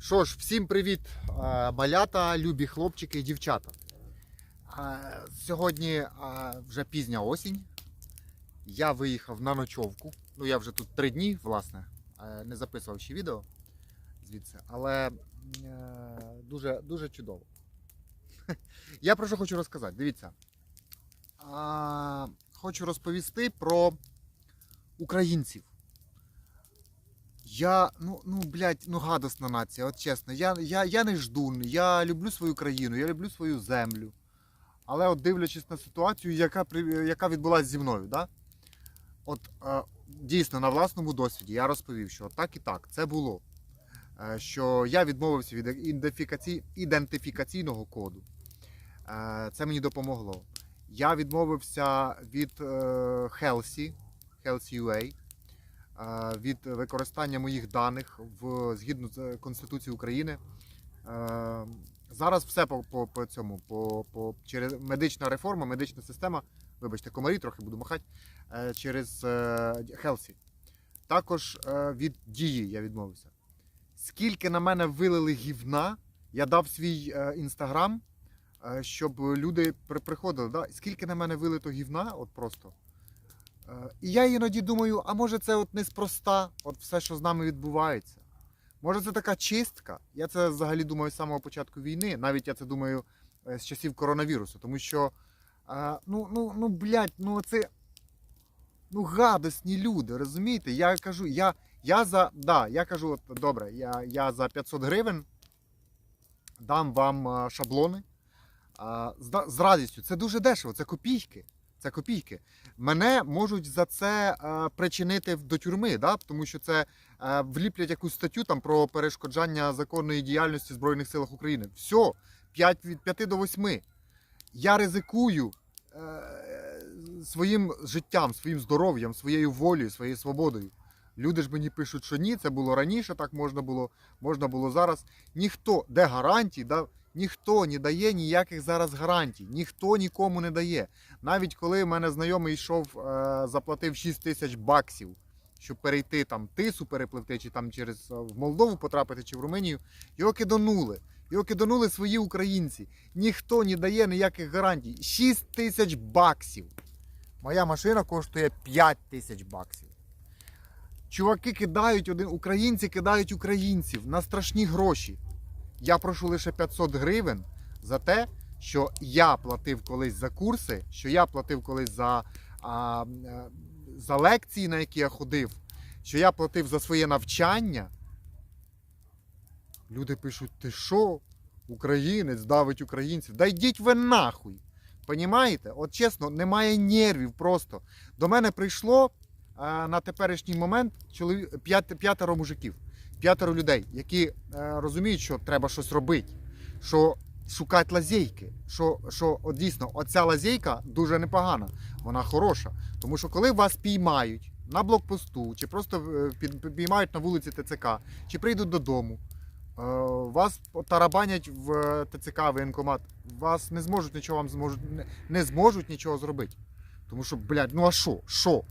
Що ж, всім привіт, малята, любі хлопчики і дівчата. Сьогодні вже пізня осінь. Я виїхав на ночовку. Ну, я вже тут три дні, власне, не записував ще відео звідси, але е, дуже, дуже чудово. Я про що хочу розказати. Дивіться. Хочу розповісти про українців. Я, ну, ну, блядь, ну гадосна нація, от чесно. Я, я, я не ждун, я люблю свою країну, я люблю свою землю. Але от дивлячись на ситуацію, яка, яка відбулася зі мною, да? от е, дійсно на власному досвіді я розповів, що так і так, це було. Е, що я відмовився від ідентифікаці... ідентифікаційного коду. Е, це мені допомогло. Я відмовився від е, Healthy, Healthy UA, від використання моїх даних в згідно з Конституцією України. Е, Зараз все по, по, по цьому, по, по через медична реформа, медична система. Вибачте, комарі трохи буду махати е, через е, Healthy. Також е, від дії я відмовився. Скільки на мене вилили гівна, я дав свій е, інстаграм, е, щоб люди приходили. Да? Скільки на мене вилито гівна, от просто. Е, І я іноді думаю, а може це от неспроста, от все, що з нами відбувається. Може, це така чистка. Я це взагалі думаю з самого початку війни. Навіть я це думаю е, з часів коронавірусу, тому що е, ну, ну, ну, блядь, ну це ну, гадосні люди, розумієте? Я кажу, я, я за. Да, я кажу, от, добре, я, я за 500 гривень дам вам шаблони. З радістю. Це дуже дешево, це копійки. Це копійки. Мене можуть за це е, причинити до тюрми, да? тому що це е, вліплять якусь статтю там про перешкоджання законної діяльності Збройних силах України. Все, 5, від 5 до 8. Я ризикую е, своїм життям, своїм здоров'ям, своєю волею, своєю свободою. Люди ж мені пишуть, що ні, це було раніше, так можна було, можна було зараз. Ніхто, де гарантії, да, ніхто не дає ніяких зараз гарантій, ніхто нікому не дає. Навіть коли в мене знайомий йшов, е, заплатив 6 тисяч баксів, щоб перейти там тису перепливти, чи там через е, в Молдову потрапити, чи в Румунію, його киданули. Його киданули свої українці. Ніхто не дає ніяких гарантій. 6 тисяч баксів. Моя машина коштує 5 тисяч баксів. Чуваки кидають один, українці кидають українців на страшні гроші. Я прошу лише 500 гривень за те, що я платив колись за курси, що я платив колись за, а, е, за лекції, на які я ходив, що я платив за своє навчання. Люди пишуть: ти що? Українець давить українців. Да йдіть ви нахуй. Понімаєте? От чесно, немає нервів просто. До мене прийшло е, на теперішній момент чоловік, п'ятеро мужиків, п'ятеро людей, які е, розуміють, що треба щось робити, що шукати лазейки. Що, що от дійсно, оця лазейка дуже непогана, вона хороша. Тому що коли вас піймають на блокпосту, чи просто е, піймають на вулиці ТЦК, чи прийдуть додому, е, вас тарабанять в ТЦК воєнкомат, вас не зможуть нічого вам зможуть, не, не зможуть нічого зробити. Тому що, блядь, ну а що? Що?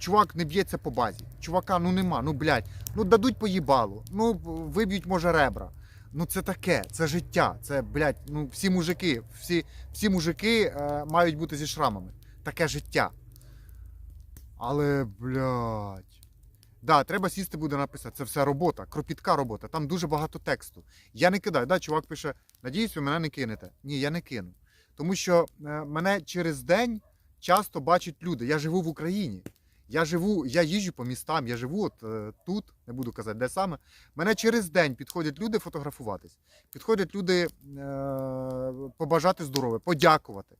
Чувак не б'ється по базі. Чувака ну нема, ну блядь, ну дадуть поїбалу, ну виб'ють, може, ребра. Ну це таке, це життя. Це, блядь, ну всі мужики, всі, всі мужики е, мають бути зі шрамами. Таке життя. Але, блядь. Да, треба сісти буде написати. Це все робота, кропітка робота. Там дуже багато тексту. Я не кидаю. Да, чувак пише: надіюсь, ви мене не кинете. Ні, я не кину. Тому що е, мене через день часто бачать люди. Я живу в Україні. Я живу, я їжджу по містам, я живу от е, тут, не буду казати, де саме. Мене через день підходять люди фотографуватись. Підходять люди е, побажати здоров'я, подякувати.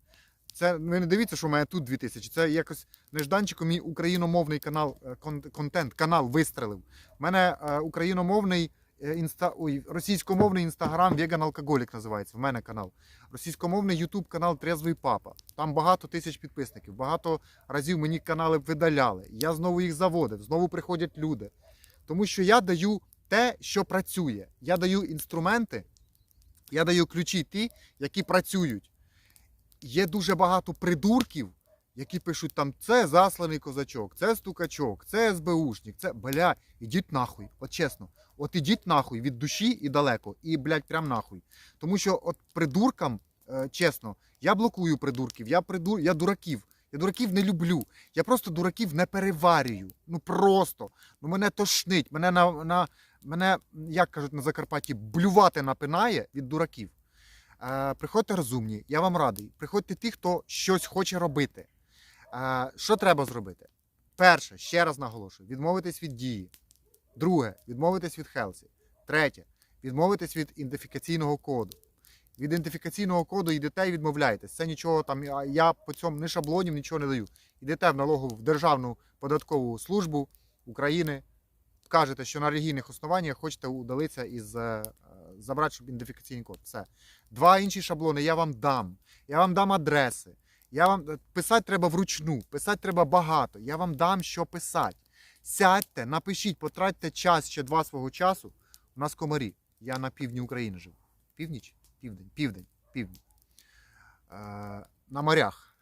Це ви не дивіться, що в мене тут 2000. Це якось нежданчиком мій україномовний канал, е, кон- контент, канал вистрелив. У мене е, україномовний інста, ой, російськомовний інстаграм Веган Алкоголік називається. В мене канал. Російськомовний Ютуб канал Трезвий Папа. Там багато тисяч підписників. Багато разів мені канали видаляли. Я знову їх заводив, знову приходять люди. Тому що я даю те, що працює. Я даю інструменти, я даю ключі ті, які працюють. Є дуже багато придурків, які пишуть там це засланий козачок, це стукачок, це СБУшник, це бля, ідіть нахуй. От чесно, от ідіть нахуй від душі і далеко, і блядь, прям нахуй. Тому що от придуркам, е, чесно, я блокую придурків, я придур... я дураків. Я дураків не люблю. Я просто дураків не переварюю. Ну просто. Ну мене тошнить, мене на, на мене, як кажуть на Закарпатті, блювати напинає від дураків. Е, приходьте розумні, я вам радий. Приходьте ті, хто щось хоче робити. Е, що треба зробити? Перше, ще раз наголошую: відмовитись від дії. Друге, відмовитись від Хелсі. Третє, відмовитись від ідентифікаційного коду. Від ідентифікаційного коду йдете і відмовляєтесь. Це нічого там. я- по цьому ні шаблонів, нічого не даю. Йдете в налогову в Державну податкову службу України, кажете, що на релігійних основаннях хочете удалитися із е, е, забрати ідентифікаційний код. Все. Два інші шаблони я вам дам. Я вам дам адреси. Я вам е, писати треба вручну, писати треба багато. Я вам дам що писати. Сядьте, напишіть, потратьте час ще два свого часу. У нас комарі. Я на півдні України живу. Північ? Південь, південь, південь. Е, на морях.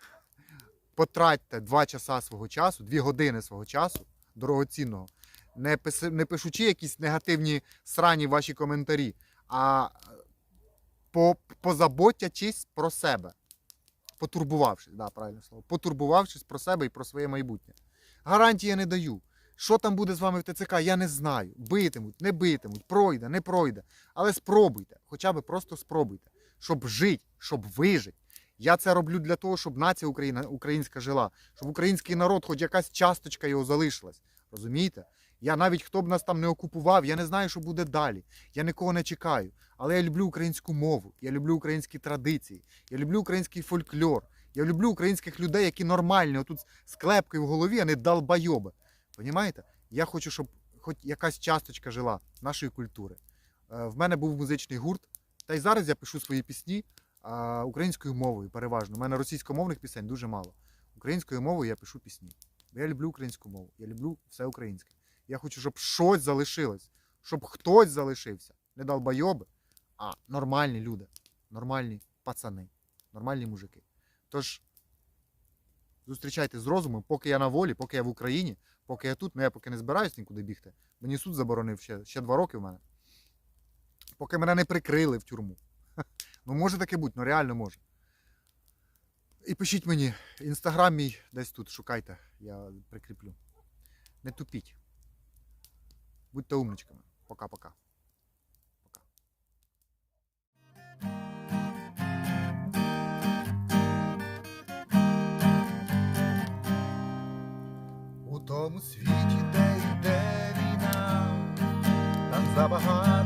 Потратьте два часа свого часу, дві години свого часу, дорогоцінного, не, писи, не пишучи якісь негативні срані ваші коментарі, а е, по, позаботячись про себе. Потурбувавшись, да, правильне слово. Потурбувавшись про себе і про своє майбутнє. Гарантії я не даю. Що там буде з вами в ТЦК, я не знаю. Битимуть, не битимуть, пройде, не пройде. Але спробуйте, хоча б просто спробуйте, щоб жити, щоб вижити. Я це роблю для того, щоб нація Україна, українська жила, щоб український народ, хоч якась часточка його залишилась. Розумієте? Я навіть хто б нас там не окупував, я не знаю, що буде далі. Я нікого не чекаю. Але я люблю українську мову, я люблю українські традиції, я люблю український фольклор. Я люблю українських людей, які нормальні, отут з клепкою в голові, а не долбойоби. Понімаєте? Я хочу, щоб хоч якась часточка жила нашої культури. Е, В мене був музичний гурт, та й зараз я пишу свої пісні українською мовою переважно. У мене російськомовних пісень дуже мало. Українською мовою я пишу пісні. Я люблю українську мову, я люблю все українське. Я хочу, щоб щось залишилось, щоб хтось залишився. Не долбойоби, а нормальні люди, нормальні пацани, нормальні мужики. Тож зустрічайте з розумом, поки я на волі, поки я в Україні, поки я тут, ну я поки не збираюсь нікуди бігти. Мені суд заборонив ще, ще два роки в мене. Поки мене не прикрили в тюрму. Ну може таке бути, ну реально може. І пишіть мені, інстаграм мій десь тут, шукайте, я прикріплю. Не тупіть. Будьте умничками. Пока-пока. У тому світі, де йде війна, там забагато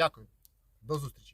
Дякую. До зустрічі.